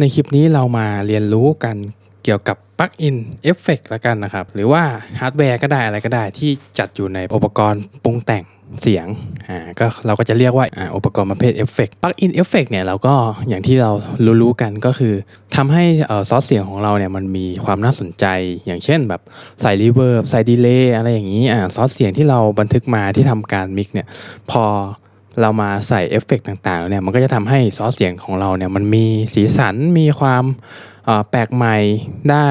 ในคลิปนี้เรามาเรียนรู้กันเกี่ยวกับปลั๊กอินเอฟเฟกต์ละกันนะครับ หรือว่าฮาร์ดแวร์ก็ได้อะไรก็ได้ที่จัดอยู่ในอุปกรณ์ปรุงแต่งเสียงอ่าก็เราก็จะเรียกว่าอ่าอุปกรณ์ประเภทเอฟเฟกต์ปลั๊กอินเอฟเฟกต์เนี่ยเราก็อย่างที่เรารู้ๆกันก็คือทำให้เอ่อซอสเสียงของเราเนี่ยมันมีความน่าสนใจ อย่างเช่นแบบใส่รีเวิร์บใส่ดีเลย์อะไรอย่างนี้อ่าซอสเสียงที่เราบันทึกมาที่ทำการมิกเนี่ยพอ เรามาใส่เอฟเฟกต์ต่างๆแล้วเนี่ยมันก็จะทำให้ซอสเสียงของเราเนี่ยมันมีสีสันมีความแปลกใหม่ได้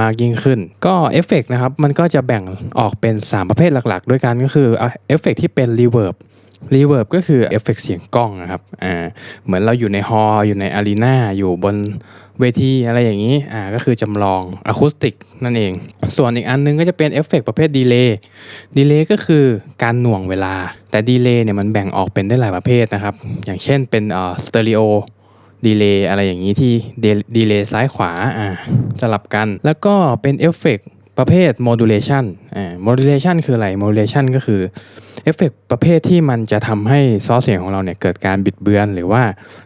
มากยิ่งขึ้น ก็เอฟเฟกต์นะครับมันก็จะแบ่งออกเป็น 3 ประเภทหลักๆ ด้วยกันก็คือเอฟเฟกต์ที่เป็นรีเวิร์บรีเวิร์บก็คือเอฟเฟกต์เสียงกล้องนะครับเหมือนเราอยู่ในฮอลล์อยู่ในอารีนาอยู่บน เวทีอะไรอย่างนี้อ่าก็คือจำลองอะคูสติกนั่นเอง ส่วนอีกอันนึงก็จะเป็นเอฟเฟกต์ประเภทดีเลย์ดีเลย์ก็คือการหน่วงเวลา แต่ดีเลย์เนี่ยมันแบ่งออกเป็นได้หลายประเภทนะครับ อย่างเช่นเป็นเอ่อสเตอริโอดีเลย์อะไรอย่างนี้ที่ดีเลย์ซ้ายขวาอ่าสลับกัน แล้วก็เป็นเอฟเฟกต์ประเภท modulation อ่า modulation คืออะไร modulation ก็คือเอฟเฟกต์ประเภทที่มันจะทำให้ซอสเสียงของเราเนี่ยเกิดการบิดเบือน หรือว่า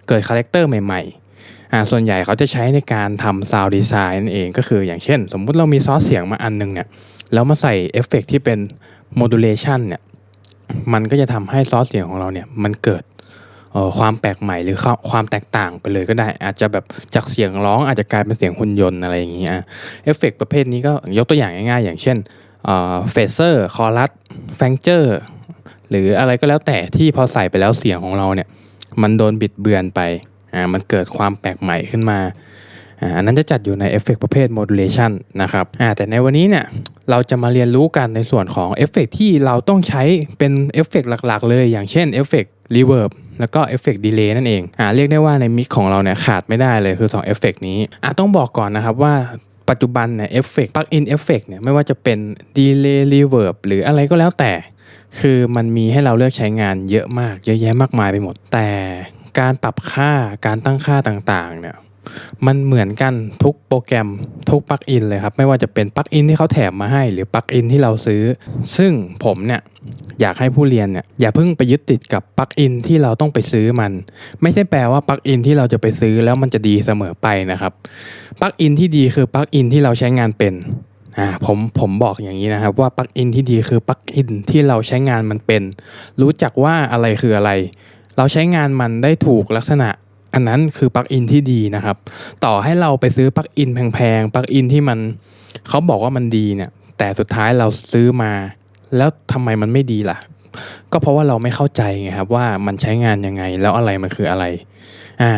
เกิดคาแรคเตอร์ใหม่ๆ ส่วนใหญ่เขาจะใช้ในการทำ sound design นั่นเองก็คืออย่างเช่น สมมุติเรามีซอสเสียงมาอันนึงเนี่ยแล้วมาใส่เอฟเฟกต์ที่เป็น modulation เนี่ยมันก็จะทำให้ซอสเสียงของเราเนี่ยมันเกิดออความแปลกใหม่หรือความแตกต่างไปเลยก็ได้ อาจจะแบบจากเสียงร้องอาจจะกลายเป็นเสียงหุ่นยนต์อะไรอย่างเงี้ยเอฟเฟกต์ประเภทนี้ก็ยกตัวอย่างง่ายๆ อย่างเช่นเฟเซอร์คอรัสแฟงเจอร์หรืออะไรก็แล้วแต่ที่พอใส่ไปแล้วเสียงของเราเนี่ยมันโดนบิดเบือนไป อ่ามันเกิดความแปลกใหม่ขึ้นมาอ่าอันนั้นจะจัดอยู่ในเอฟเฟกประเภท modulation นะครับอ่าแต่ในวันนี้เนี่ยเราจะมาเรียนรู้กันในส่วนของเอฟเฟกที่เราต้องใช้เป็นเอฟเฟกหลักๆ เลย อย่างเช่นเอฟเฟก reverb แล้วก็เอฟเฟกต์ดีเลย์นั่นเองอ่าเรียกได้ว่าในมิกของเราเนี่ยขาดไม่ได้เลยคือ2เอฟเฟกนี้อ่าต้องบอกก่อนนะครับว่าปัจจุบันเนี่ยเอฟเฟกต์ปลั๊กอินเอฟเฟกเนี่ยไม่ว่าจะเป็นดีเลย์รีเวิร์บหรืออะไรก็แล้วแต่ คือมันมีให้เราเลือกใช้งานเยอะมาก เยอะแยะมากมายไปหมดแต่ การปรับค่าการตั้งค่าต่างๆเนี่ยมันเหมือนกันทุกโปรแกรมทุกปลั๊กอินเลยครับ ไม่ว่าจะเป็นปลั๊กอินที่เขาแถมมาให้หรือปลั๊กอินที่เราซื้อ ซึ่งผมเนี่ยอยากให้ผู้เรียนเนี่ยอย่าเพิ่งไปยึดติดกับปลั๊กอินที่เราต้องไปซื้อมัน ไม่ใช่แปลว่าปลั๊กอินที่เราจะไปซื้อแล้วมันจะดีเสมอไปนะครับปลั๊กอินที่ดีคือปลั๊กอินที่เราใช้งานเป็นอ่าผมผมบอกอย่างนี้นะครับว่าปลั๊กอินที่ดีคือปลั๊กอินที่เราใช้งานมันเป็น รู้จักว่าอะไรคืออะไร เราใช้งานมันได้ถูกลักษณะ อันนั้นคือปลั๊กอินที่ดีนะครับ ต่อให้เราไปซื้อปลั๊กอินแพงๆปลั๊กอินที่มันเขาบอกว่ามันดีเนี่ยแต่สุดท้ายเราซื้อมา แล้วทำไมมันไม่ดีล่ะ ก็เพราะว่าเราไม่เข้าใจไงครับว่ามันใช้งานยังไงแล้วอะไรมันคืออะไร อ่า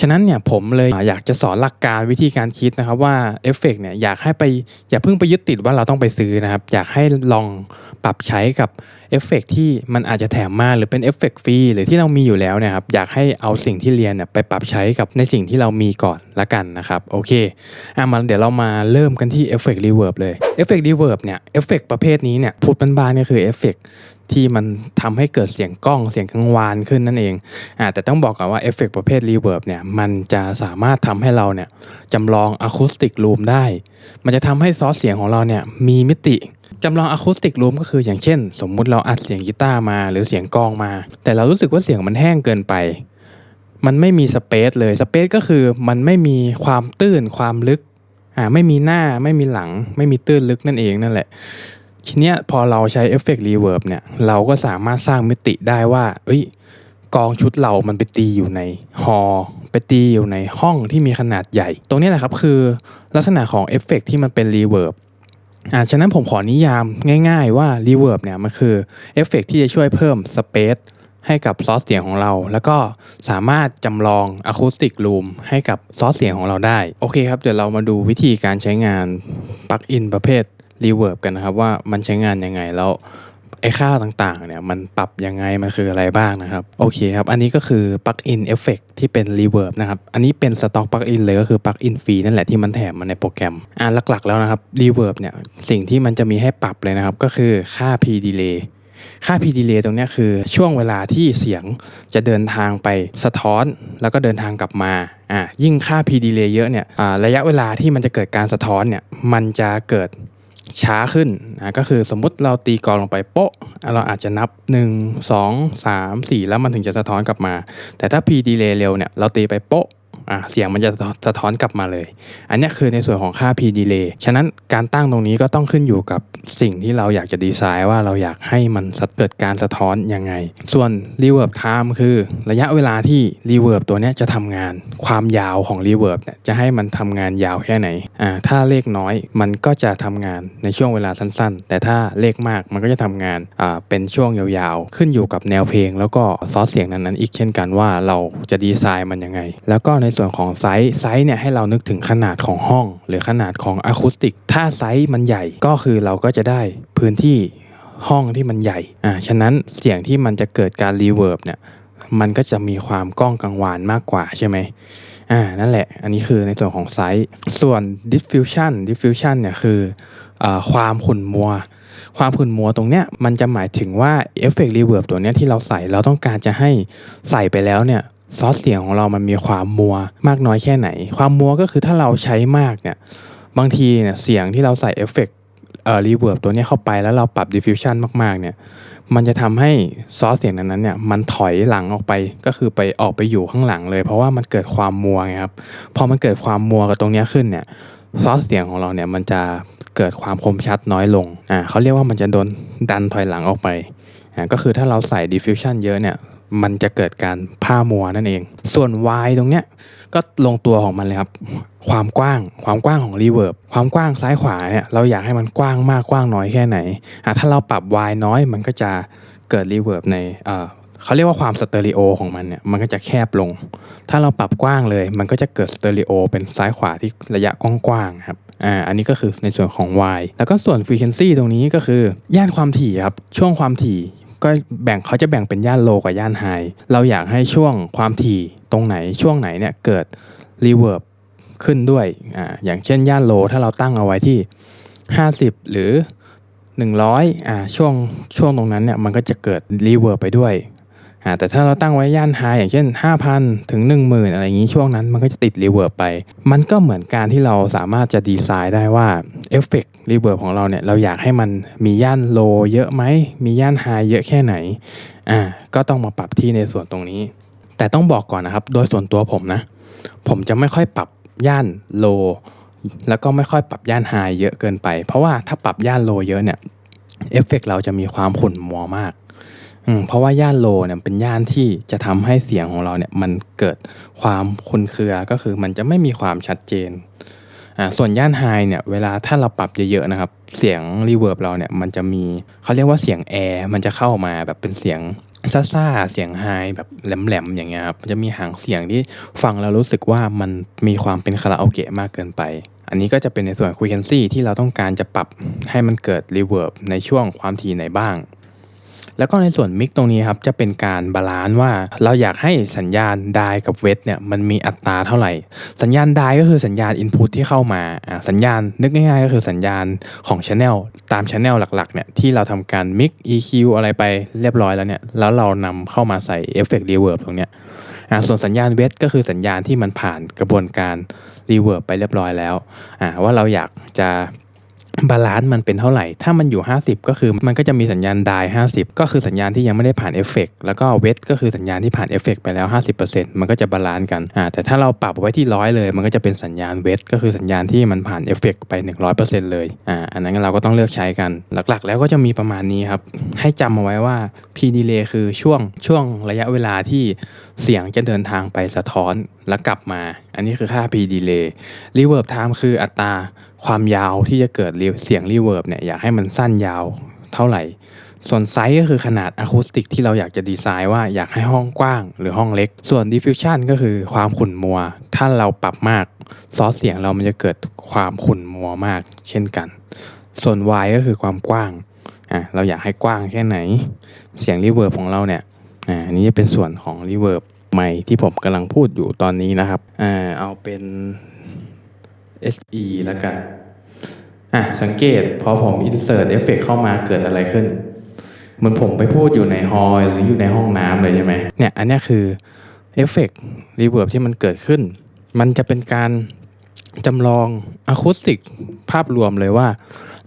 ฉะนั้นเนี่ยผมเลยอยากจะสอนหลักการวิธีการคิดนะครับว่าเอฟเฟกเนี่ยอยากให้ไปอย่าเพิ่งไปยึดติดว่าเราต้องไปซื้อนะครับ อยากให้ลองปรับใช้กับเอฟเฟกที่มันอาจจะแถมมาหรือเป็นเอฟเฟกฟรีหรือที่เรามีอยู่แล้วนี่ยครับอยากให้เอาสิ่งที่เรียนเนี่ยไปปรับใช้กับในสิ่งที่เรามีก่อนละกันนะครับโอเคอะมาเดี๋ยวเรามาเริ่มกันที่เอฟเฟกรีเวิร์บเลยเอฟเฟกรีเวิร์บเนี่ยเอฟเฟกประเภทนี้เนี่ยพูดบ้านๆก็คือเอฟเฟก ที่มันทำให้เกิดเสียงกล้องเสียงกังวานขึ้นนั่นเองอ่าแต่ต้องบอกก่อนว่าเอฟเฟกประเภทรีเวิร์บเนี่ยมันจะสามารถทำให้เราเนี่ยจำลองอะคูสติกรูมได้ มันจะทำให้ซอสเสียงของเราเนี่ยมีมิติจำลองอะคูสติกรูมก็คืออย่างเช่น สมมุติเราอัดเสียงกีตาร์มาหรือเสียงกลองมา แต่เรารู้สึกว่าเสียงมันแห้งเกินไป มันไม่มีสเปซเลยสเปซก็คือมันไม่มีความตื้นความลึกอ่าไม่มีหน้าไม่มีหลัง ไม่มีตื้นลึกนั่นเองนั่นแหละ ทีเนี้ยพอเราใช้เอฟเฟกต์รีเวิร์บเนี่ยเราก็สามารถสร้างมิติได้ว่า เอ้ยกองชุดเรามันไปตีอยู่ในฮอไปตีอยู่ในห้องที่มีขนาดใหญ่ ตรงนี้แหละครับคือลักษณะของเอฟเฟกต์ที่มันเป็นรีเวิร์บอ่าฉะนั้นผมขอนิยามง่ายๆว่า Reverb เนี่ยมันคือเอฟเฟกที่จะช่วยเพิ่มสเปซให้กับซอสเสียงของเรา แล้วก็สามารถจำลองอะคูสติกรูมให้กับซอสเสียงของเราได้ โอเคครับ เดี๋ยวเรามาดูวิธีการใช้งานปลั๊กอินประเภท Reverb กันนะครับว่ามันใช้งานยังไงแล้วไอ้ค่าต่างๆเนี่ยมันปรับยังไงมันคืออะไรบ้างนะครับ โอเคครับ อันนี้ก็คือปลั๊กอินเอฟเฟกที่เป็น Reverb นะครับ อันนี้เป็นสต็อกปลั๊กอินเลยก็คือปลั๊กอินฟรีนั่นแหละที่มันแถมมาในโปรแกรมอ่าหลักๆแล้วนะครับ Reverb เนี่ยสิ่งที่มันจะมีให้ปรับเลยนะครับ ก็คือค่า P delay ค่า P delay ตรงนี้คือช่วงเวลาที่เสียงจะเดินทางไปสะท้อน แล้วก็เดินทางกลับมาอ่ายิ่งค่า P delay เยอะเนี่ยอ่าระยะเวลาที่มันจะเกิดการสะท้อนเนี่ยมันจะเกิด ช้าขึ้นนะก็คือสมมุติเราตีกรองลงไปโป๊ะอะเราอาจจะนับ 1 2 3 4 แล้วมันถึงจะสะท้อนกลับมา แต่ถ้า P delay เร็วเนี่ยเราตีไปโป๊ะ อะเสียงมันจะสะท้อนกลับมาเลย อันนี้คือในส่วนของค่า P delay ฉะนั้นการตั้งตรงนี้ก็ต้องขึ้นอยู่กับสิ่งที่เราอยากจะดีไซน์ว่าเราอยากให้มันเกิดการสะท้อนยังไง ส่วน reverb time คือระยะเวลาที่ reverb ตัวนี้จะทำงาน ความยาวของ reverb เนี่ยจะให้มันทำงานยาวแค่ไหนอ่าถ้าเลขน้อยมันก็จะทำงานในช่วงเวลาสั้นๆ แต่ถ้าเลขมากมันก็จะทำงานอ่าเป็นช่วงยาวๆ ขึ้นอยู่กับแนวเพลง แล้วก็ซอสเสียงนั้นๆอีกเช่นกันว่าเราจะดีไซน์มันยังไง แล้วก็ในส่วนของไซส์ไซส์เนี่ยให้เรานึกถึงขนาดของห้อง หรือขนาดของอะคูสติก ถ้าไซส์มันใหญ่ก็คือเราก็จะได้พื้นที่ห้องที่มันใหญ่อ่าฉะนั้นเสียงที่มันจะเกิดการรีเวิร์บเนี่ยมันก็จะมีความก้องกังวานมากกว่าใช่ไหมอ่านั่นแหละ อันนี้คือในส่วนของไซส์ส่วน diffusion diffusion เนี่ยคืออาความขุ่นมัว ความขุ่นมัวตรงเนี้ยมันจะหมายถึงว่าเอฟเฟกต์รีเวิร์บตัวเนี้ยที่เราใส่เราต้องการจะให้ใส่ไปแล้วเนี่ย ซอสเสียงของเรามันมีความมัวมากน้อยแค่ไหน ความมัวก็คือถ้าเราใช้มากเนี่ยบางทีเนี่ยเสียงที่เราใส่เอฟเฟกต์เอ่อรีเวิร์บตัวนี้เข้าไปแล้วเราปรับ diffusion มากๆเนี่ยมันจะทำให้ซอสเสียงนั้นๆเนี่ยมันถอยหลังออกไปก็คือไปออกไปอยู่ข้างหลังเลย เพราะว่ามันเกิดความมัวไงครับพอมันเกิดความมัวกับตรงนี้ขึ้นเนี่ยซอสเสียงของเราเนี่ยมันจะเกิดความคมชัดน้อยลงอ่าเขาเรียกว่ามันจะโดนดันถอยหลังออกไปอ่าก็คือถ้าเราใส่ diffusion เยอะเนี่ย มันจะเกิดการผ้ามัวนั่นเอง ส่วน Y ตรงเนี้ยก็ลงตัวของมันเลยครับ ความกว้าง ความกว้างของรีเวิร์บความกว้างซ้ายขวาเนี่ยเราอยากให้มันกว้างมากกว้างน้อยแค่ไหนอะถ้าเราปรับ Y น้อยมันก็จะเกิดรีเวิร์บในเอ่อเขาเรียกว่าความสเตอริโอของมันเนี่ยมันก็จะแคบลง ถ้าเราปรับกว้างเลย มันก็จะเกิดสเตอริโอเป็นซ้ายขวาที่ระยะกว้างๆครับอ่าอันนี้ก็คือในส่วนของ Y แล้วก็ส่วน frequency ตรงนี้ก็คือย่านความถี่ครับ ช่วงความถี่ ก็แบ่งเขาจะแบ่งเป็นย่านโลกับย่านไฮเราอยากให้ช่วงความถี่ตรงไหนช่วงไหนเนี่ยเกิดรีเวิร์บขึ้นด้วยอ่าอย่างเช่นย่านโลถ้าเราตั้งเอาไว้ที่ 50 หรือ 100อ่าช่วงช่วงตรงนั้นเนี่ยมันก็จะเกิดรีเวิร์บไปด้วย แต่ถ้าเราตั้งไว้ย่านไฮอย่างเช่น 5,000 ถึง 10,000 อะไรอย่างนี้ช่วงนั้นมันก็จะติดรีเวิร์บไป มันก็เหมือนการที่เราสามารถจะดีไซน์ได้ว่าเอฟเฟกต์รีเวิร์บของเราเนี่ยเราอยากให้มันมีย่านโลเยอะไหม มีย่านไฮเยอะแค่ไหนอ่าก็ต้องมาปรับที่ในส่วนตรงนี้ แต่ต้องบอกก่อนนะครับ โดยส่วนตัวผมนะ ผมจะไม่ค่อยปรับย่านโลแล้วก็ไม่ค่อยปรับย่านไฮเยอะเกินไป เพราะว่าถ้าปรับย่านโลเยอะเนี่ยเอฟเฟกต์เราจะมีความขุ่นมัวมาก อืมเพราะว่าย่านโลเนี่ยเป็นย่านที่จะทำให้เสียงของเราเนี่ยมันเกิดความคุนเครือก็คือมันจะไม่มีความชัดเจนอ่าส่วนย่านไฮเนี่ยเวลาถ้าเราปรับเยอะๆนะครับ เสียงรีเวิร์บเราเนี่ยมันจะมีเขาเรียกว่าเสียงแอร์มันจะเข้ามาแบบเป็นเสียงซ่าๆเสียงไฮแบบแหลมๆอย่างเงี้ยครับมันจะมีหางเสียงที่ฟังแล้วรู้สึกว่ามันมีความเป็นคาราโอเกะมากเกินไป อันนี้ก็จะเป็นในส่วน frequency ที่เราต้องการจะปรับให้มันเกิด reverb ในช่วงความถี่ไหนบ้าง แล้วก็ในส่วนมิกตรงนี้ครับจะเป็นการบาลานซ์ว่าเราอยากให้สัญญาณไดกับเวทเนี่ยมันมีอัตราเท่าไหร่ สัญญาณไดก็คือสัญญาณ Input ที่เข้ามาสัญญาณนึกง่ายๆก็คือสัญญาณของ Channel ตาม Channel หลักๆเนี่ยที่เราทำการ Mix EQ อะไรไปเรียบร้อยแล้วเนี่ยแล้วเรานำเข้ามาใส่เอฟเฟกต์รีเวิร์บตรงเนี้ยอ่าส่วนสัญญาณเวทก็คือสัญญาณที่มันผ่านกระบวนการรีเวิร์บไปเรียบร้อยแล้วอ่าว่าเราอยากจะ บาลานซ์มันเป็นเท่าไหร่ ถ้ามันอยู่ 50 ก็คือมันก็จะมีสัญญาณได50 ก็คือสัญญาณที่ยังไม่ได้ผ่านเอฟเฟกต์แล้วก็เวทก็คือสัญญาณที่ผ่านเอฟเฟกต์ไปแล้ว 50%มันก็จะบาลานซ์กันอ่าแต่ถ้าเราปรับไว้ที่ร้อยเลย มันก็จะเป็นสัญญาณเวทก็คือสัญญาณที่มันผ่านเอฟเฟกต์ไป 100%เลยอ่าอันนั้นเราก็ต้องเลือกใช้กัน หลักๆ แล้วก็จะมีประมาณนี้ครับ ให้จำเอาไว้ว่า P delay คือช่วงช่วงระยะเวลาที่เสียงจะเดินทางไปสะท้อนแล้วกลับมา อันนี้คือค่า P delay reverb time คืออัตรา ความยาวที่จะเกิดเสียงรีเวิร์บเนี่ยอยากให้มันสั้นยาวเท่าไหร่ ส่วนไซส์ก็คือขนาดอะคูสติกที่เราอยากจะดีไซน์ว่าอยากให้ห้องกว้างหรือห้องเล็ก ส่วน diffusion ก็คือความขุ่นมัว ถ้าเราปรับมากซอสเสียงเรามันจะเกิดความขุ่นมัวมาก เช่นกัน ส่วน Y ก็คือความกว้างอะเราอยากให้กว้างแค่ไหน เสียงรีเวิร์บของเราเนี่ยอ่าอันนี้จะเป็นส่วนของรีเวิร์บใหม่ที่ผมกำลังพูดอยู่ตอนนี้นะครับอ่าเอาเป็น SE แล้วกัน อะ สังเกตพอผม insert เอฟเฟกเข้ามาเกิดอะไรขึ้น เหมือนผมไปพูดอยู่ในฮอลหรืออยู่ในห้องน้ำเลยใช่ไหมเนี่ย อันนี้คือเอฟเฟกต์รีเวิร์บที่มันเกิดขึ้น มันจะเป็นการจำลองอะคูสติกภาพรวมเลยว่า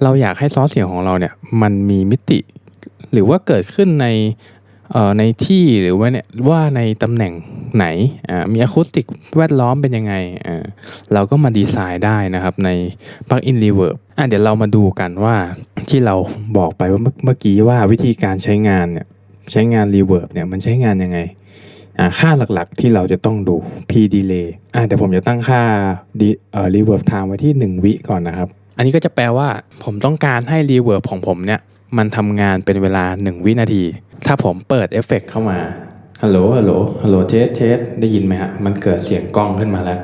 เราอยากให้ซอสเสียงของเราเนี่ย มันมีมิติ หรือว่าเกิดขึ้นใน ในที่หรือว่าเนี่ยว่าในตำแหน่งไหนมีอะคูสติกแวดล้อมเป็นยังไง เราก็มาดีไซน์ได้นะครับใน Plugin Reverb อะเดี๋ยวเรามาดูกันว่าที่เราบอกไปว่าเมื่อกี้ว่าวิธีการใช้งานเนี่ยใช้งาน Reverb เนี่ยมันใช้งานยังไงค่าหลักๆที่เราจะต้องดู P delay อะเดี๋ยวผมจะตั้งค่า D เอ่อ Reverb time ไว้ที่ 1 วิก่อนนะครับ อันนี้ก็จะแปลว่าผมต้องการให้ Reverb ของผมเนี่ยมันทำงานเป็นเวลา 1 วินาที ถ้าผมเปิดเอฟเฟกต์เข้ามา ฮัลโหล ฮัลโหล ฮัลโหลเทสเทสได้ยินไหมฮะ มันเกิดเสียงกล้องขึ้นมาแล้ว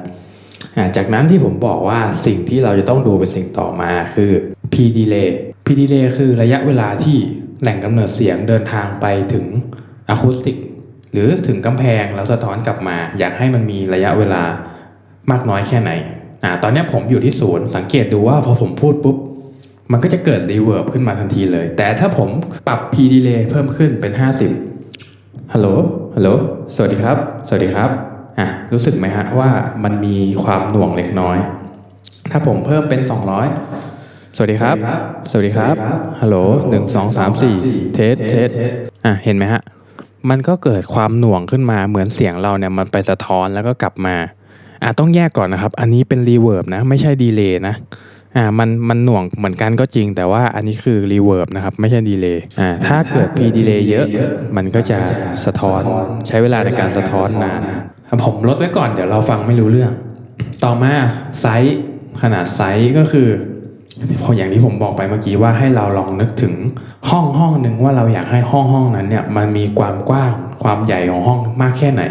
จากนั้นที่ผมบอกว่าสิ่งที่เราจะต้องดูเป็นสิ่งต่อมาคือ P delay P delay คือระยะเวลาที่แหล่งกำเนิดเสียงเดินทางไปถึงอะคูสติกหรือถึงกำแพงแล้วสะท้อนกลับมา อยากให้มันมีระยะเวลามากน้อยแค่ไหนอ่าตอนนี้ผมอยู่ที่ศูนย์สังเกตดูว่าพอผมพูดปุ๊บ มันก็จะเกิดรีเวิร์บขึ้นมาทันทีเลย แต่ถ้าผมปรับ P delay เพิ่มขึ้นเป็น 50ฮัลโหลฮัลโหลสวัสดีครับ สวัสดีครับอะรู้สึกไหมฮะว่ามันมีความหน่วงเล็กน้อย ถ้าผมเพิ่มเป็น 200 สวัสดีครับ สวัสดีครับฮัลโหลหนึ่งสองสามสี่เทสเทสอะเห็นไหมฮะมันก็เกิดความหน่วงขึ้นมาเหมือนเสียงเราเนี่ยมันไปสะท้อนแล้วก็กลับมาอะต้องแยกก่อนนะครับ อันนี้เป็นรีเวิร์บนะ ไม่ใช่ดีเลย์นะ อ่ามันมันหน่วงเหมือนกันก็จริง แต่ว่าอันนี้คือรีเวิร์บนะครับไม่ใช่ดีเลย์อ่าถ้าเกิด P ดีเลย์เยอะ มันก็จะสะท้อนใช้เวลาในการสะท้อนนานผมลดไว้ก่อนเดี๋ยวเราฟังไม่รู้เรื่อง ต่อมาไซส์ขนาดไซส์ก็คือพออย่างที่ผมบอกไปเมื่อกี้ว่าให้เราลองนึกถึงห้องห้องหนึ่งว่าเราอยากให้ห้องห้องนั้นเนี่ยมันมีความกว้าง ความใหญ่ของห้องมากแค่ไหน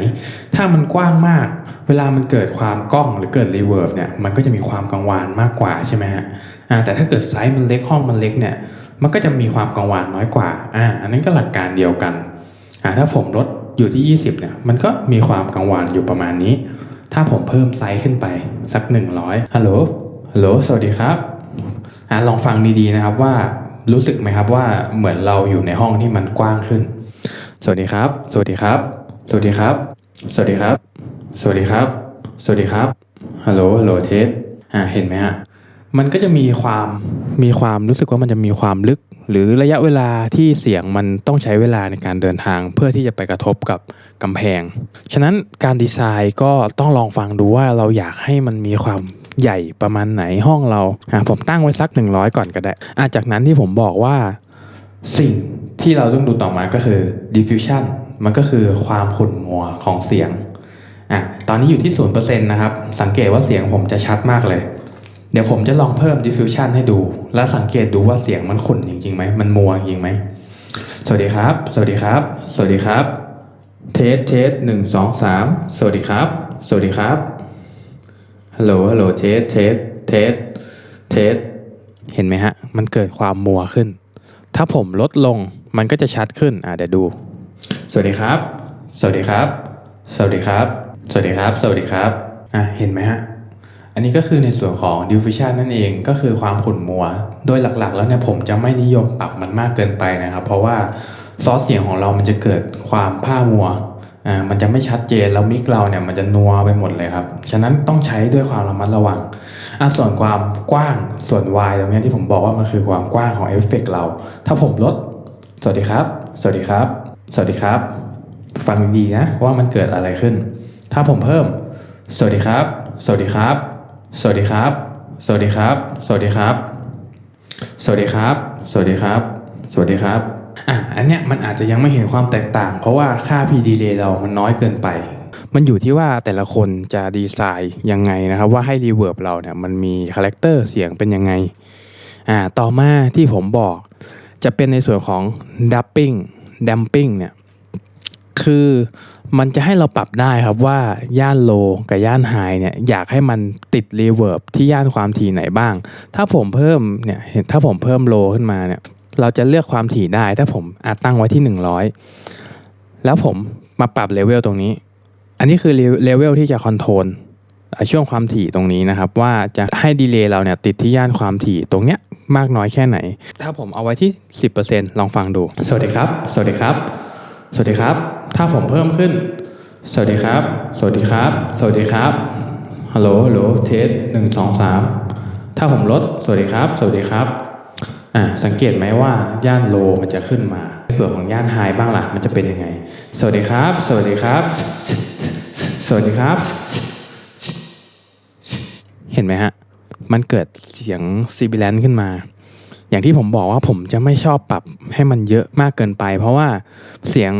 ถ้ามันกว้างมาก เวลามันเกิดความกล้องหรือเกิดรีเวิร์บเนี่ยมันก็จะมีความกังวานมากกว่าใช่ไหมฮะแต่ถ้าเกิดไซส์มันเล็กห้องมันเล็กเนี่ยมันก็จะมีความกังวานน้อยกว่าอ่าอันนั้นก็หลักการเดียวกันอ่าถ้าผมลดอยู่ที่ 20เนี่ยมันก็มีความกังวานอยู่ประมาณนี้ ถ้าผมเพิ่มไซส์ขึ้นไปสัก 100ฮัลโหลฮัลโหลสวัสดีครับอ่าลองฟังดีๆนะครับว่ารู้สึกไหมครับว่าเหมือนเราอยู่ในห้องที่มันกว้างขึ้น สวัสดีครับ สวัสดีครับ สวัสดีครับ สวัสดีครับ สวัสดีครับ สวัสดีครับ ฮัลโหล ฮัลโหลเทสอ่า เห็นไหมฮะ มันก็จะมีความ มีความรู้สึกว่ามันจะมีความลึก หรือระยะเวลาที่เสียงมันต้องใช้เวลาในการเดินทาง เพื่อที่จะไปกระทบกับกำแพง ฉะนั้นการดีไซน์ก็ต้องลองฟังดูว่าเราอยากให้มันมีความใหญ่ประมาณไหนห้องเราอ่าผมตั้งไว้สัก 100 ก่อนก็ได้อาจากนั้นที่ผมบอกว่า สิ่งที่เราต้องดูต่อมาก็คือ diffusion มันก็คือความขุ่นมัวของเสียงอะตอนนี้อยู่ที่ 0%นะครับ สังเกตว่าเสียงผมจะชัดมากเลย เดี๋ยวผมจะลองเพิ่ม diffusion ให้ดู แล้วสังเกตดูว่าเสียงมันขุ่นจริงๆไหม มันมัวจริงไหม สวัสดีครับ สวัสดีครับ สวัสดีครับ เทสเทสหนึ่งสองสามสวัสดีครับ สวัสดีครับ ฮัลโหล ฮัลโหล เทสเทสเทสเทสเห็นไหมฮะ มันเกิดความมัวขึ้น ถ้าผมลดลงมันก็จะชัดขึ้นอะเดี๋ยวดู สวัสดีครับ สวัสดีครับ สวัสดีครับ สวัสดีครับ สวัสดีครับอะเห็นไหมฮะอันนี้ก็คือในส่วนของ diffusion นั่นเองก็คือความขุ่นมัว โดยหลักๆ แล้วเนี่ยผมจะไม่นิยมปรับมันมากเกินไปนะครับ เพราะว่าซอสเสียงของเรามันจะเกิดความผ้ามัวอ่ามันจะไม่ชัดเจนแล้วมิกเราเนี่ยมันจะนัวไปหมดเลยครับ ฉะนั้นต้องใช้ด้วยความระมัดระวัง อะส่วนความกว้างส่วน y ตรงนี้ที่ผมบอกว่ามันคือความกว้างของเอฟเฟกต์เรา ถ้าผมลด สวัสดีครับ สวัสดีครับ สวัสดีครับ ฟังดีๆนะว่ามันเกิดอะไรขึ้น ถ้าผมเพิ่ม สวัสดีครับ สวัสดีครับ สวัสดีครับ สวัสดีครับ สวัสดีครับ สวัสดีครับ สวัสดีครับ สวัสดีครับอะอันเนี้ยมันอาจจะยังไม่เห็นความแตกต่าง เพราะว่าค่า P delay เรามันน้อยเกินไป มันอยู่ที่ว่าแต่ละคนจะดีไซน์ยังไงนะครับ ว่าให้รีเวิร์บเราเนี่ยมันมีคาแรคเตอร์เสียงเป็นยังไงอ่าต่อมาที่ผมบอกจะเป็นในส่วนของ damping damping เนี่ยคือมันจะให้เราปรับได้ครับว่าย่านโลกับย่านไฮเนี่ยอยากให้มันติดรีเวิร์บที่ย่านความถี่ไหนบ้าง ถ้าผมเพิ่มเนี่ยถ้าผมเพิ่มโลขึ้นมาเนี่ยเราจะเลือกความถี่ได้ถ้าผมอาจตั้งไว้ที่ 100 แล้วผมมาปรับเลเวลตรงนี้ อันนี้คือเลเวลที่จะคอนโทรลช่วงความถี่ตรงนี้นะครับ ว่าจะให้ดีเลย์เราเนี่ยติดที่ย่านความถี่ตรงเนี้ยมากน้อยแค่ไหน ถ้าผมเอาไว้ที่ 10%ลองฟังดู สวัสดีครับ สวัสดีครับ สวัสดีครับ ถ้าผมเพิ่มขึ้น สวัสดีครับ สวัสดีครับ สวัสดีครับฮัลโหลฮัลโหลเทสหนึ่งสองสามถ้าผมลดสวัสดีครับ สวัสดีครับอ่าสังเกตไหมว่าย่านโลมันจะขึ้นมา ส่วนของย่านไฮบ้างล่ะ มันจะเป็นยังไง สวัสดีครับ สวัสดีครับ สวัสดีครับ เห็นไหมฮะ มันเกิดเสียงซีบิแลนขึ้นมา อย่างที่ผมบอกว่าผมจะไม่ชอบปรับให้มันเยอะมากเกินไป เพราะว่าเสียง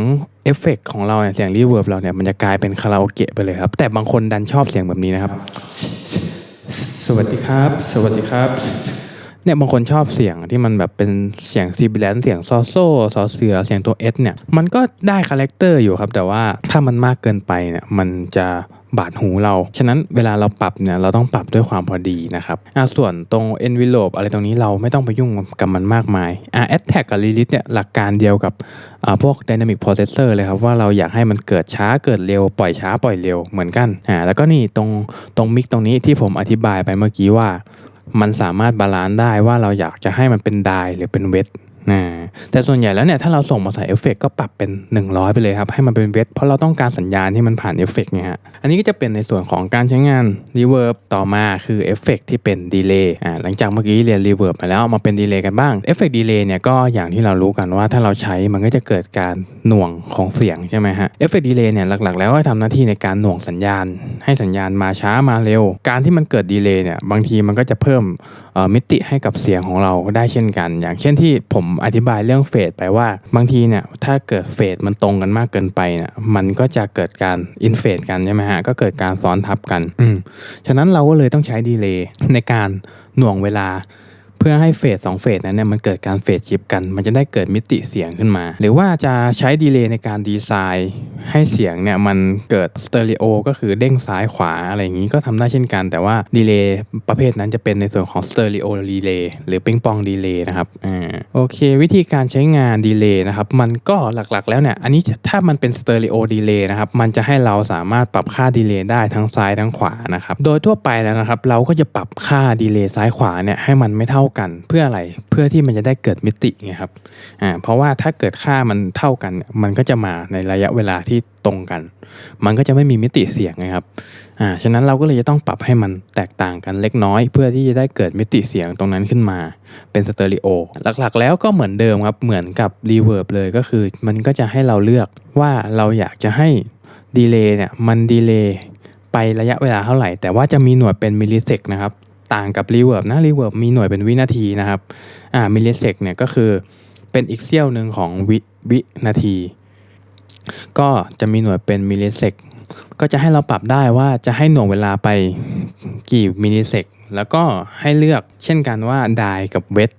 เอฟเฟกต์ของเราเนี่ยเสียงรีเวิร์บเราเนี่ยมันจะกลายเป็นคาราโอเกะไปเลยครับ แต่บางคนดันชอบเสียงแบบนี้นะครับ สวัสดีครับ สวัสดีครับ เนี่ยบางคนชอบเสียงที่มันแบบเป็นเสียงซีบิแลนเสียงซอโซ่ซอเสือเสียงตัวเอสเนี่ยมันก็ได้คาแรคเตอร์อยู่ครับ แต่ว่าถ้ามันมากเกินไปเนี่ยมันจะบาดหูเรา ฉะนั้นเวลาเราปรับเนี่ยเราต้องปรับด้วยความพอดีนะครับอะส่วนตรง envelope อะไรตรงนี้เราไม่ต้องไปยุ่งกับมันมากมายอะ attack กับ release เนี่ยหลักการเดียวกับอ่าพวก dynamic processor เลยครับ ว่าเราอยากให้มันเกิดช้าเกิดเร็ว ปล่อยช้าปล่อยเร็วเหมือนกันอ่าแล้วก็นี่ตรงตรงมิกตรงนี้ที่ผมอธิบายไปเมื่อกี้ว่า มันสามารถบาลานซ์ได้ว่าเราอยากจะให้มันเป็นไดหรือเป็นเวท นะแต่ส่วนใหญ่แล้วเนี่ยถ้าเราส่งมาใส่เอฟเฟกก็ปรับเป็น 100 ไปเลยครับ ให้มันเป็นเวทเพราะเราต้องการสัญญาณที่มันผ่านเอฟเฟกไงฮะอันนี้ก็จะเป็นในส่วนของการใช้งานรีเวิร์บต่อมาคือเอฟเฟกที่เป็นดีเลย์อ่าหลังจากเมื่อกี้เรียนรีเวิร์บมาแล้วมาเป็นดีเลย์กันบ้างเอฟเฟกดีเลย์เนี่ยก็อย่างที่เรารู้กันว่าถ้าเราใช้มันก็จะเกิดการหน่วงของเสียงใช่ไหมฮะเอฟเฟกดีเลย์เนี่ยหลักๆ แล้วก็ทำหน้าที่ในการหน่วงสัญญาณ ให้สัญญาณมาช้ามาเร็ว การที่มันเกิดดีเลย์เนี่ยบางทีมันก็จะเพิ่มมิติให้กับเสียงของเราได้เช่นกัน อย่างเช่นที่ผมอธิบายเรื่องเฟดไปว่า บางทีเนี่ยถ้าเกิดเฟดมันตรงกันมากเกินไปเนี่ยมันก็จะเกิดการอินเฟดกันใช่ไหมฮะก็เกิดการซ้อนทับกันอืมฉะนั้นเราก็เลยต้องใช้ดีเลย์ในการหน่วงเวลาเพื่อให้เฟสสองเฟสนั้นเนี่ยมันเกิดการเฟสชิปกัน มันจะได้เกิดมิติเสียงขึ้นมา หรือว่าจะใช้ดีเลย์ในการดีไซน์ให้เสียงเนี่ยมันเกิดสเตอริโอก็คือเด้งซ้ายขวาอะไรอย่างนี้ก็ทำได้เช่นกัน แต่ว่าดีเลย์ประเภทนั้นจะเป็นในส่วนของสเตอริโอดีเลย์หรือปิงปองดีเลย์นะครับอ่าโอเค วิธีการใช้งานดีเลย์นะครับมันก็หลักๆ แล้วเนี่ยอันนี้ถ้ามันเป็นสเตอริโอดีเลย์นะครับมันจะให้เราสามารถปรับค่าดีเลย์ได้ทั้งซ้ายทั้งขวานะครับโดยทั่วไปแล้วนะครับเราก็จะปรับค่าดีเลย์ซ้ายขวาเนี่ยให้มันไม่เท่ากันเพื่ออะไรเพื่อที่มันจะได้เกิดมิติไงครับอ่าเพราะว่าถ้าเกิดค่ามันเท่ากัน มันก็จะมาในระยะเวลาที่ตรงกัน มันก็จะไม่มีมิติเสียงไงครับอ่าฉะนั้นเราก็เลยจะต้องปรับให้มันแตกต่างกันเล็กน้อย เพื่อที่จะได้เกิดมิติเสียงตรงนั้นขึ้นมา เป็นสเตอริโอหลักๆ แล้วก็เหมือนเดิมครับเหมือนกับรีเวิร์บเลยก็คือ มันก็จะให้เราเลือกว่าเราอยากจะให้ดีเลย์เนี่ยมันดีเลย์ไประยะเวลาเท่าไหร่ แต่ว่าจะมีหน่วยเป็นมิลลิเซกนะครับ ต่างกับรีเวิร์บนะรีเวิร์บมีหน่วยเป็นวินาทีนะครับอ่ามิลลิเซกเนี่ยก็คือเป็นอีกเซี่ยวหนึ่งของวิวินาที ก็จะมีหน่วยเป็นมิลลิเซกก็จะให้เราปรับได้ว่าจะให้หน่วงเวลาไปกี่มิลลิเซกแล้วก็ให้เลือกเช่นกันว่าไดกับเวท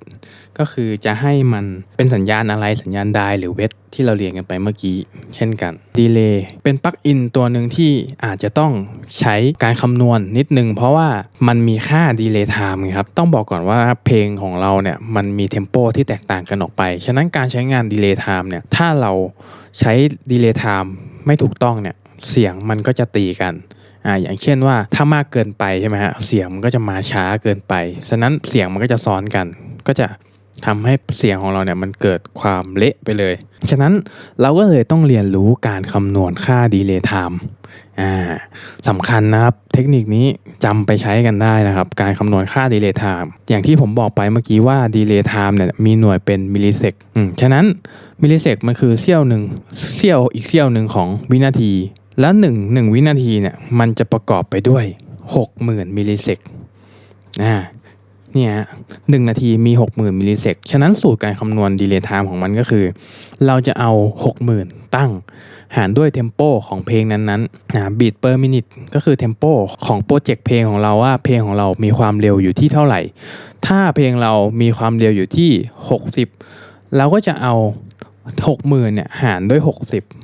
ก็คือจะให้มันเป็นสัญญาณอะไรสัญญาณไดหรือเวทที่เราเรียนกันไปเมื่อกี้ เช่นกันดีเลย์เป็นปลั๊กอินตัวหนึ่งที่อาจจะต้องใช้การคำนวณนิดนึง เพราะว่ามันมีค่าดีเลย์ไทม์ครับ ต้องบอกก่อนว่าเพลงของเราเนี่ยมันมีเทมโปที่แตกต่างกันออกไป ฉะนั้นการใช้งานดีเลย์ไทม์เนี่ยถ้าเราใช้ดีเลย์ไทม์ไม่ถูกต้องเนี่ยเสียงมันก็จะตีกันอ่าอย่างเช่นว่าถ้ามากเกินไปใช่ไหมฮะเสียงมันก็จะมาช้าเกินไป ฉะนั้นเสียงมันก็จะซ้อนกัน ก็จะ ทำให้เสียงของเราเนี่ยมันเกิดความเละไปเลย ฉะนั้นเราก็เลยต้องเรียนรู้การคำนวณค่าดีเลย์ไทม์อ่าสำคัญนะครับ เทคนิคนี้จำไปใช้กันได้นะครับ การคำนวณค่าดีเลย์ไทม์อย่างที่ผมบอกไปเมื่อกี้ว่าดีเลย์ไทม์เนี่ยมีหน่วยเป็นมิลลิเซกอืมฉะนั้นมิลลิเซกมันคือเสี้ยวหนึ่งเสี้ยวอีกเสี้ยวหนึ่งของวินาที แล้วหนึ่งหนึ่งวินาทีเนี่ยมันจะประกอบไปด้วย 60,000มิลลิเซกอ่า เนี่ยหนึ่งนาทีมี 60,000มิลลิเซกฉะนั้นสูตรการคำนวณดีเลย์ไทม์ของมันก็คือ เราจะเอา 60,000 ตั้ง หารด้วยเทมโปของเพลงนั้นๆอ่าบีทเปอร์มินิทก็คือเทมโปของโปรเจกต์เพลงของเราว่าเพลงของเรามีความเร็วอยู่ที่เท่าไหร่ ถ้าเพลงเรามีความเร็วอยู่ที่ 60 เราก็จะเอา 60,000เนี่ยหารด้วย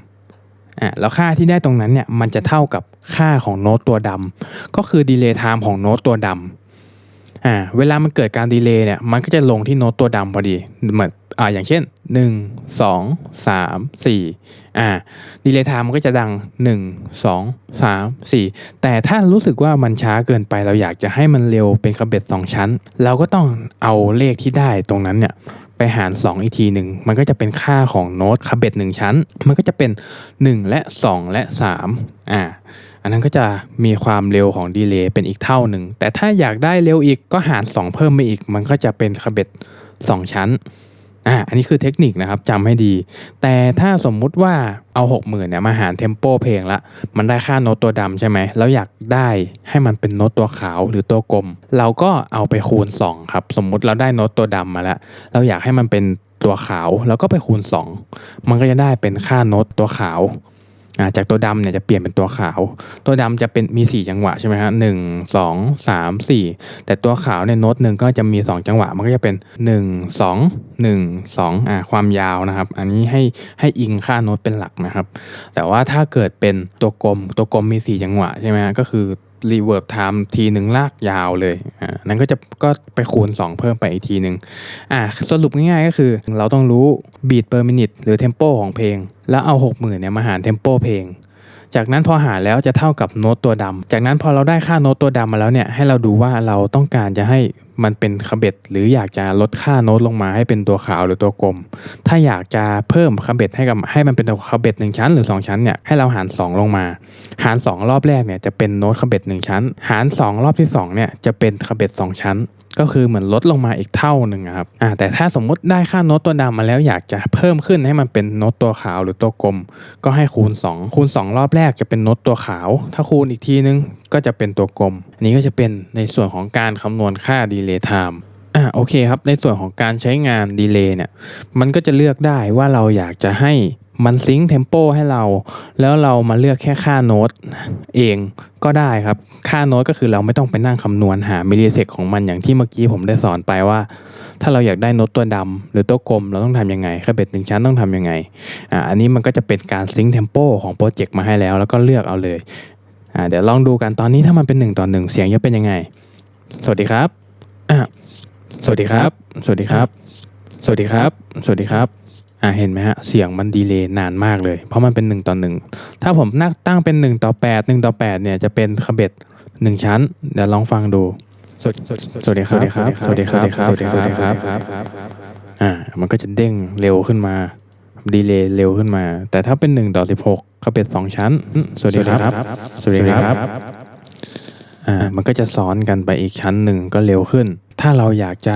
60อะแล้วค่าที่ได้ตรงนั้นเนี่ยมันจะเท่ากับค่าของโน้ตตัวดำก็คือดีเลย์ไทม์ของโน้ตตัวดำ อ่าเวลามันเกิดการดีเลย์เนี่ยมันก็จะลงที่โน้ตตัวดำพอดีเหมือนอ่าอย่างเช่น 1 2 3 4อ่าดีเลย์ไทม์มันก็จะดัง 1 2 3 4 แต่ถ้ารู้สึกว่ามันช้าเกินไปเราอยากจะให้มันเร็วเป็นคาเบ็ด2 ชั้น เราก็ต้องเอาเลขที่ได้ตรงนั้นเนี่ยไปหาร 2 อีกทีหนึ่งมันก็จะเป็นค่าของโน้ตคาเบ็ด1ชั้น มันก็จะเป็น 1 และ 2 และ3อ่า อันนั้นก็จะมีความเร็วของดีเลย์เป็นอีกเท่าหนึ่ง แต่ถ้าอยากได้เร็วอีกก็หาร 2 เพิ่มไปอีก มันก็จะเป็นคาเบ็ด2 ชั้นอ่าอันนี้คือเทคนิคนะครับจำให้ดี แต่ถ้าสมมุติว่าเอา 60,000เนี่ยมาหารเทมโปเพลงละ มันได้ค่าโน้ตตัวดำใช่ไหมแล้วอยากได้ให้มันเป็นโน้ตตัวขาวหรือตัวกลม เราก็เอาไปคูณ 2 ครับ สมมุติเราได้โน้ตตัวดำมาแล้ว เราอยากให้มันเป็นตัวขาวเราก็ไปคูณ 2 มันก็จะได้เป็นค่าโน้ตตัวขาว จากตัวดำเนี่ยจะเปลี่ยนเป็นตัวขาว ตัวดำจะเป็นมี 4 จังหวะใช่ไหมฮะหนึ่งสองสามสี่แต่ตัวขาวในยโน้ตหนึ่งก็จะมี 2 จังหวะ มันก็จะเป็น 1 2 1 2อ่าความยาวนะครับ อันนี้ให้ให้อิงค่าโน้ตเป็นหลักนะครับ แต่ว่าถ้าเกิดเป็นตัวกลมตัวกลมมี 4 จังหวะใช่ไหมฮะก็คือ รีเวิร์บไทม์ทีหนึ่งลากยาวเลยอ่านั้นก็จะก็ไปคูณ 2 เพิ่มไปอีกทีหนึ่งอ่าสรุปง่ายๆก็คือ เราต้องรู้บีทเปอร์มินิตหรือเทมโปของเพลง แล้วเอา 60,000เนี่ยมาหารเทมโปเพลง จากนั้นพอหารแล้วจะเท่ากับโน้ตตัวดำจากนั้นพอเราได้ค่าโน้ตตัวดำมาแล้วเนี่ยให้เราดูว่าเราต้องการจะให้มันเป็นคาเบ็ดหรืออยากจะลดค่าโน้ตลงมาให้เป็นตัวขาวหรือตัวกลม ถ้าอยากจะเพิ่มคาเบ็ดให้กับให้มันเป็นตัวคาเบ็ดหนึ่งชั้นหรือ 2 ชั้นเนี่ยให้เราหาร 2 ลงมา หาร 2 รอบแรกเนี่ยจะเป็นโน้ตคาเบ็ดหนึ่งชั้น หาร 2 รอบที่2เนี่ยจะเป็นคาเบ็ดสองชั้น ก็คือเหมือนลดลงมาอีกเท่าหนึ่งครับอ่าแต่ถ้าสมมุติได้ค่าโน้ตตัวดำมาแล้วอยากจะเพิ่มขึ้นให้มันเป็นโน้ตตัวขาวหรือตัวกลม ก็ให้คูณ 2 คูณ 2 รอบแรกจะเป็นโน้ตตัวขาว ถ้าคูณอีกทีนึงก็จะเป็นตัวกลม อันนี้ก็จะเป็นในส่วนของการคำนวณค่าดีเลย์ไทม์อ่าโอเคครับในส่วนของการใช้งานดีเลย์เนี่ยมันก็จะเลือกได้ว่าเราอยากจะให้ มันซิงค์เทมโปให้เรา แล้วเรามาเลือกแค่ค่าโน้ตเองก็ได้ครับ ค่าโน้ตก็คือเราไม่ต้องไปนั่งคำนวณหามิลลิเซกของมันอย่างที่เมื่อกี้ผมได้สอนไปว่า ถ้าเราอยากได้โน้ตตัวดำหรือตัวกลมเราต้องทำยังไงคาเบ็ดหนึ่งชั้นต้องทำยังไงอ่าอันนี้มันก็จะเป็นการซิงค์เทมโปของโปรเจกต์มาให้แล้ว แล้วก็เลือกเอาเลยอ่าเดี๋ยวลองดูกันตอนนี้ถ้ามันเป็น1ต่อ1เสียงจะเป็นยังไง สวัสดีครับอ่าสวัสดีครับ สวัสดีครับ สวัสดีครับ สวัสดีครับ อ่าเห็นไหมฮะ เสียงมันดีเลย์นานมากเลย เพราะมันเป็น1ต่อ1ถ้าผมนักตั้งเป็น1ต่อ8 1ต่อ8เนี่ยจะเป็นคาเบ็ด1ชั้น เดี๋ยวลองฟังดู สวัสสวัสดีครับ สวัสดีครับ สวัสดีครับ สวัสดีครับ อ่า มันก็จะเด้งเร็วขึ้นมาดีเลย์เร็วขึ้นมา แต่ถ้าเป็น1ต่อ16คาเบ็ด2ชั้นอืมสวัสดีครับ สวัสดีครับ อ่ามันก็จะซ้อนกันไปอีกชั้นหนึ่งก็เร็วขึ้น ถ้าเราอยากจะ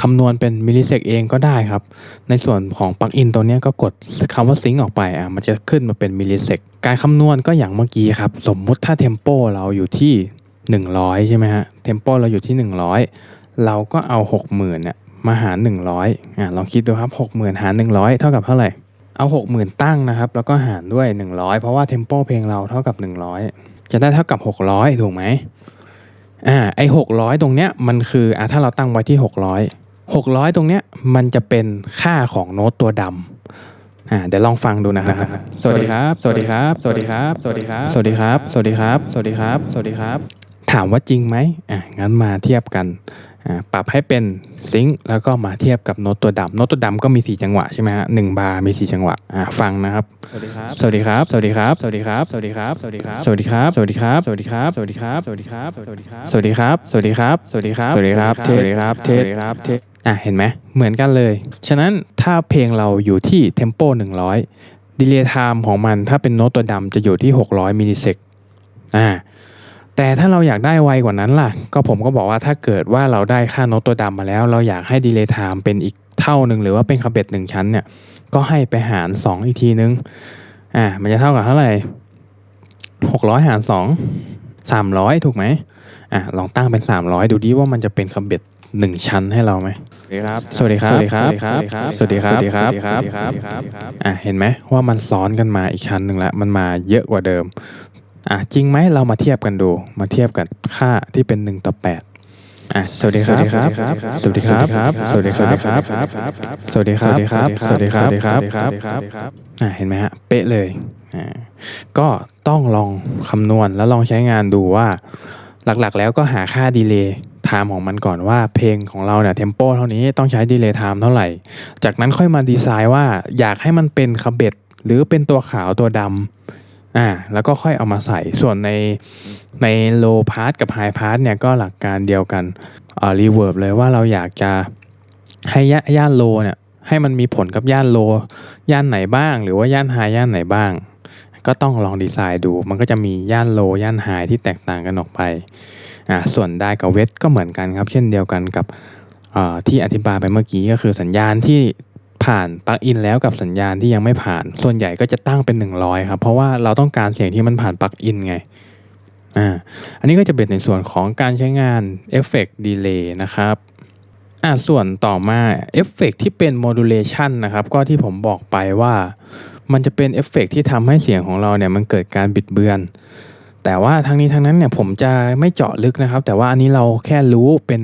คำนวณเป็นมิลลิเซกเองก็ได้ครับ ในส่วนของปลั๊กอินตัวนี้ก็กดคำว่าซิงค์ออกไปอะมันจะขึ้นมาเป็นมิลลิเซกการคำนวณก็อย่างเมื่อกี้ครับ สมมุติถ้าเทมโปเราอยู่ที่ 100 ใช่ไหมฮะเทมโปเราอยู่ที่ 100 เราก็เอา 60,000เนี่ยมาหาร 100อะลองคิดดูครับ 60,000 หาร 100 เท่ากับเท่าไหร่เอา 60,000 ตั้งนะครับ แล้วก็หารด้วย 100 เพราะว่าเทมโปเพลงเราเท่ากับ 100 จะได้เท่ากับ 600 ถูกไหมอ่าไอหกร้อยตรงเนี้ยมันคืออ่าถ้าเราตั้งไว้ที่หกร้อยหกร้อยตรงเนี้ยมันจะเป็นค่าของโน้ตตัวดำอ่าเดี๋ยวลองฟังดูนะครับสวัสดีครับ สวัสดีครับ สวัสดีครับ สวัสดีครับ สวัสดีครับ สวัสดีครับ สวัสดีครับ สวัสดีครับ ถามว่าจริงไหมอ่างั้นมาเทียบกันอ่า ปรับให้เป็นซิงค์แล้วก็มาเทียบกับโน้ตตัวดำโน้ตตัวดำก็มี 4 จังหวะใช่ไหมฮะหนึ่งบาร์มี 4 จังหวะอ่าฟังนะครับ สวัสดีครับ สวัสดีครับ สวัสดีครับ สวัสดีครับ สวัสดีครับ สวัสดีครับ สวัสดีครับ สวัสดีครับ สวัสดีครับ สวัสดีครับ สวัสดีครับ สวัสดีครับ สวัสดีครับ สวัสดีครับ สวัสดีครับ สวัสดีครับ เทสครับเทสครับ เทสอะเห็นไหมเหมือนกันเลย ฉะนั้นถ้าเพลงเราอยู่ที่เทมโป100ดีเลย์ไทม์ของมันถ้าเป็นโน้ตตัวดำจะอยู่ที่ 600มิลลิเซกอ่า แต่ถ้าเราอยากได้ไวกว่านั้นล่ะ ก็ผมก็บอกว่าถ้าเกิดว่าเราได้ค่าโน้ตตัวดำมาแล้ว เราอยากให้ดีเลย์ไทม์เป็นอีกเท่าหนึ่งหรือว่าเป็นคาเบ็ดหนึ่งชั้นเนี่ย ก็ให้ไปหาร 2 อีกทีนึง อ่า มันจะเท่ากับเท่าไหร่600 หาร 2 300 ถูกไหมอะลองตั้งเป็น 300 ดูดิว่ามันจะเป็นคาเบ็ดหนึ่งชั้นให้เราไหมสวัสดีครับ สวัสดีครับ สวัสดีครับ สวัสดีครับ สวัสดีครับอะเห็นไหมว่ามันซ้อนกันมาอีกชั้นหนึ่งแล้วมันมาเยอะกว่าเดิม อะจริงไหมเรามาเทียบกันดู มาเทียบกับค่าที่เป็น 1 ต่อ8อะสวัสดีครับ สวัสดีครับ สวัสดีครับ สวัสดีครับ สวัสดีครับ สวัสดีครับ สวัสดีครับ สวัสดีครับ สวัสดีครับอะเห็นไหมฮะ เป๊ะเลยอ่าก็ต้องลองคำนวณแล้วลองใช้งานดูว่า หลักๆ แล้วก็หาค่าดีเลย์ไทม์ของมันก่อนว่าเพลงของเราเนี่ยเทมโปเท่านี้ต้องใช้ดีเลย์ไทม์เท่าไหร่ จากนั้นค่อยมาดีไซน์ว่าอยากให้มันเป็นคาเบ็ดหรือเป็นตัวขาวตัวดำ อ่าแล้วก็ค่อยเอามาใส่ส่วนในในโลพาร์ทกับไฮพาร์ทเนี่ยก็หลักการเดียวกันอ่ารีเวิร์บเลยว่าเราอยากจะให้ย่ายานโลเนี่ยให้มันมีผลกับย่านโล ย่านไหนบ้าง หรือว่าย่านไฮย่านไหนบ้าง ก็ต้องลองดีไซน์ดู มันก็จะมีย่านโลย่านไฮที่แตกต่างกันออกไปอ่าส่วนได้กับเวทก็เหมือนกันครับ เช่นเดียวกันกับอ่าที่อธิบายไปเมื่อกี้ก็คือสัญญาณที่ ผ่านปลั๊กอินแล้วกับสัญญาณที่ยังไม่ผ่าน ส่วนใหญ่ก็จะตั้งเป็น 100 ครับ เพราะว่าเราต้องการเสียงที่มันผ่านปลั๊กอินไงอ่าอันนี้ก็จะเป็นในส่วนของการใช้งานเอฟเฟกต์ดีเลย์นะครับอ่าส่วนต่อมาเอฟเฟกต์ที่เป็นโมดูเลชันนะครับ ก็ที่ผมบอกไปว่า มันจะเป็นเอฟเฟกต์ที่ทำให้เสียงของเราเนี่ยมันเกิดการบิดเบือน แต่ว่าทั้งนี้ทั้งนั้นเนี่ยผมจะไม่เจาะลึกนะครับ แต่ว่าอันนี้เราแค่รู้เป็น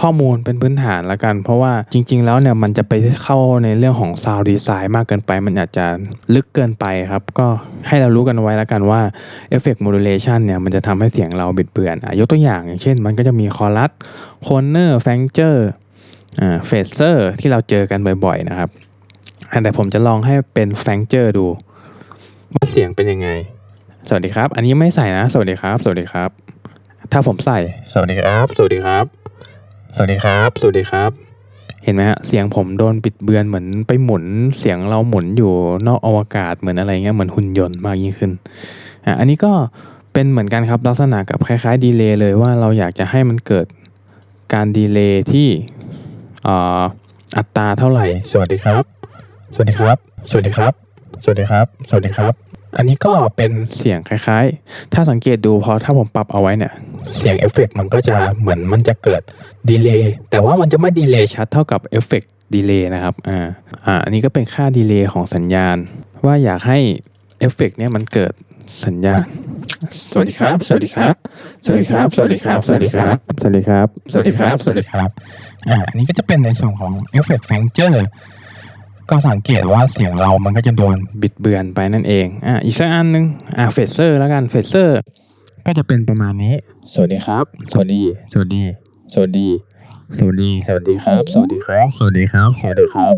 ข้อมูลเป็นพื้นฐานละกัน เพราะว่าจริง ๆ แล้วเนี่ยมันจะไปเข้าในเรื่องของซาวด์ดีไซน์มากเกินไป มันอาจจะลึกเกินไปครับ ก็ให้เรารู้กันไว้ละกันว่าเอฟเฟกต์โมดูเลชันเนี่ยมันจะทำให้เสียงเราบิดเบือนอยกตัวอย่างอย่างเช่น มันก็จะมีคอรัสโคนเนอร์แฟงเจอร์เฟเซอร์ที่เราเจอกันบ่อย ๆ นะครับแต่ผมจะลองให้เป็นแฟงเจอร์ดูว่าเสียงเป็นยังไง สวัสดีครับ อันนี้ไม่ใส่นะ สวัสดีครับ สวัสดีครับ ถ้าผมใส่ สวัสดีครับ สวัสดีครับ สวัสดีครับ สวัสดีครับ เห็นไหมฮะ เสียงผมโดนปิดเบือนเหมือนไปหมุน เสียงเราหมุนอยู่นอกอวกาศเหมือนอะไรเงี้ย เหมือนหุ่นยนต์มากยิ่งขึ้น อะ อันนี้ก็เป็นเหมือนกันครับ ลักษณะกับคล้ายๆดีเลย์เลยว่าเราอยากจะให้มันเกิดการดีเลย์ที่อัตราเท่าไหร่ สวัสดีครับ สวัสดีครับ สวัสดีครับ สวัสดีครับ สวัสดีครับ อันนี้ก็เป็นเสียงคล้ายๆ ถ้าสังเกตดูพอถ้าผมปรับเอาไว้เนี่ย เสียงเอฟเฟกต์มันก็จะเหมือนมันจะเกิดดีเลย์แต่ว่ามันจะไม่ดีเลย์ชัดเท่ากับเอฟเฟกต์ดีเลย์นะครับ อ่า อ่า อันนี้ก็เป็นค่าดีเลย์ของสัญญาณ ว่าอยากให้เอฟเฟกต์เนี่ยมันเกิดสัญญาณ สวัสดีครับ สวัสดีครับ สวัสดีครับ สวัสดีครับ สวัสดีครับ สวัสดีครับ สวัสดีครับ สวัสดีครับ อ่า อันนี้ก็จะเป็นในส่วนของเอฟเฟกต์แฟงเจอร์ ก็สังเกตว่าเสียงเรามันก็จะโดนบิดเบือนไปนั่นเองอะอีกสักอันหนึ่งอะเฟเซอร์แล้วกันเฟเซอร์ก็จะเป็นประมาณนี้ สวัสดีครับ สวัสดี สวัสดี สวัสดี สวัสดี สวัสดีครับ สวัสดีครับ สวัสดีครับ สวัสดีครับ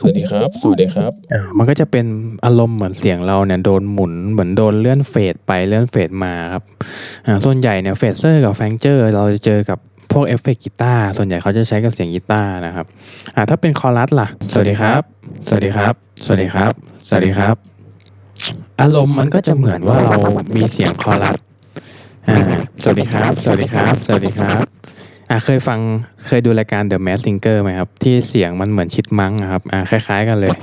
สวัสดีครับ สวัสดีครับอ่ามันก็จะเป็นอารมณ์เหมือนเสียงเราเนี่ยโดนหมุนเหมือนโดนเลื่อนเฟดไปเลื่อนเฟดมาครับอ่าส่วนใหญ่เนี่ยเฟเซอร์กับแฟงเจอร์เราจะเจอกับ พวกเอฟเฟกต์กีตาร์ส่วนใหญ่เขาจะใช้กับเสียงกีตาร์นะครับอ่าถ้าเป็นคอรัสล่ะ สวัสดีครับ สวัสดีครับ สวัสดีครับ สวัสดีครับ อารมณ์มันก็จะเหมือนว่าเรามีเสียงคอรัสอ่าสวัสดีครับ สวัสดีครับ สวัสดีครับอ่าเคยฟังเคยดูรายการ The Mask Singer ไหมครับ ที่เสียงมันเหมือนชิดมังอะครับอ่าคล้าย ๆ กันเลย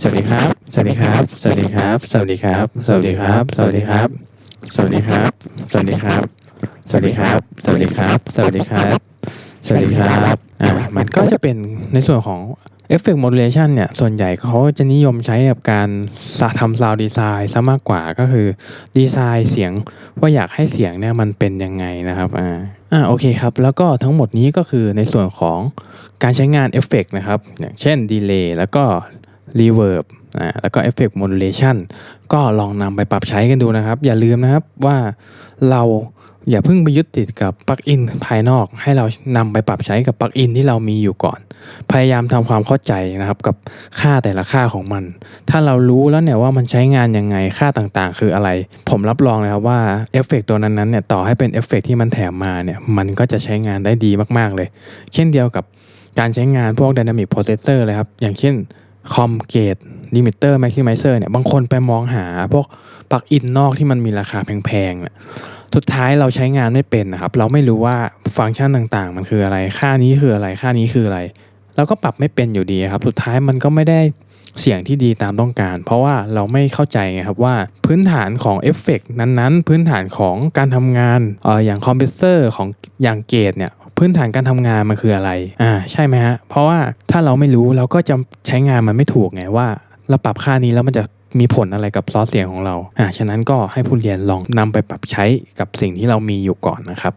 สวัสดีครับ สวัสดีครับ สวัสดีครับ สวัสดีครับ สวัสดีครับ สวัสดีครับ สวัสดีครับ สวัสดีครับ สวัสดีครับ สวัสดีครับ สวัสดีครับ สวัสดีครับอ่ามันก็จะเป็นในส่วนของเอฟเฟกต์โมดูเลชันเนี่ย ส่วนใหญ่เขาจะนิยมใช้กับการทำซาวด์ดีไซน์ซะมากกว่าก็คือดีไซน์เสียงว่าอยากให้เสียงเนี่ยมันเป็นยังไงนะครับอ่าอ่าโอเคครับ แล้วก็ทั้งหมดนี้ก็คือในส่วนของการใช้งานเอฟเฟกต์นะครับ อย่างเช่นดีเลย์แล้วก็รีเวิร์บอ่าแล้วก็เอฟเฟกต์โมดูเลชันก็ลองนำไปปรับใช้กันดูนะครับ อย่าลืมนะครับว่าเรา อย่าเพิ่งไปยึดติดกับปลั๊กอินภายนอก ให้เรานำไปปรับใช้กับปลั๊กอินที่เรามีอยู่ก่อน พยายามทำความเข้าใจนะครับกับค่าแต่ละค่าของมัน ถ้าเรารู้แล้วเนี่ยว่ามันใช้งานยังไงค่าต่างๆ คืออะไร ผมรับรองเลยครับว่าเอฟเฟกตัวนั้นๆเนี่ยต่อให้เป็นเอฟเฟกที่มันแถมมาเนี่ยมันก็จะใช้งานได้ดีมากๆเลย เช่นเดียวกับการใช้งานพวก Dynamic Processor เลยครับอย่างเช่นคอมเกตลิมิเตอร์แม็กซิมิเซอร์เนี่ยบางคนไปมองหาพวก ลั๊กอินนอกที่มันมีราคาแพงๆเนี่ยสุดท้ายเราใช้งานไม่เป็นนะครับ เราไม่รู้ว่าฟังก์ชันต่างๆ มันคืออะไร ค่านี้คืออะไร ค่านี้คืออะไร เราก็ปรับไม่เป็นอยู่ดีครับ สุดท้ายมันก็ไม่ได้เสียงที่ดีตามต้องการ เพราะว่าเราไม่เข้าใจไงครับว่าพื้นฐานของเอฟเฟกนั้นๆ พื้นฐานของการทำงานเอออย่างคอมเพรสเซอร์ของอย่างเกตเนี่ยพื้นฐานการทำงานมันคืออะไรอ่าใช่ไหมฮะเพราะว่าถ้าเราไม่รู้เราก็จะใช้งานมันไม่ถูกไงว่า เราปรับค่านี้แล้วมันจะ มีผลอะไรกับพลอตเสียงของเราอ่าฉะนั้นก็ให้ผู้เรียนลองนำไปปรับใช้กับสิ่งที่เรามีอยู่ก่อนนะครับ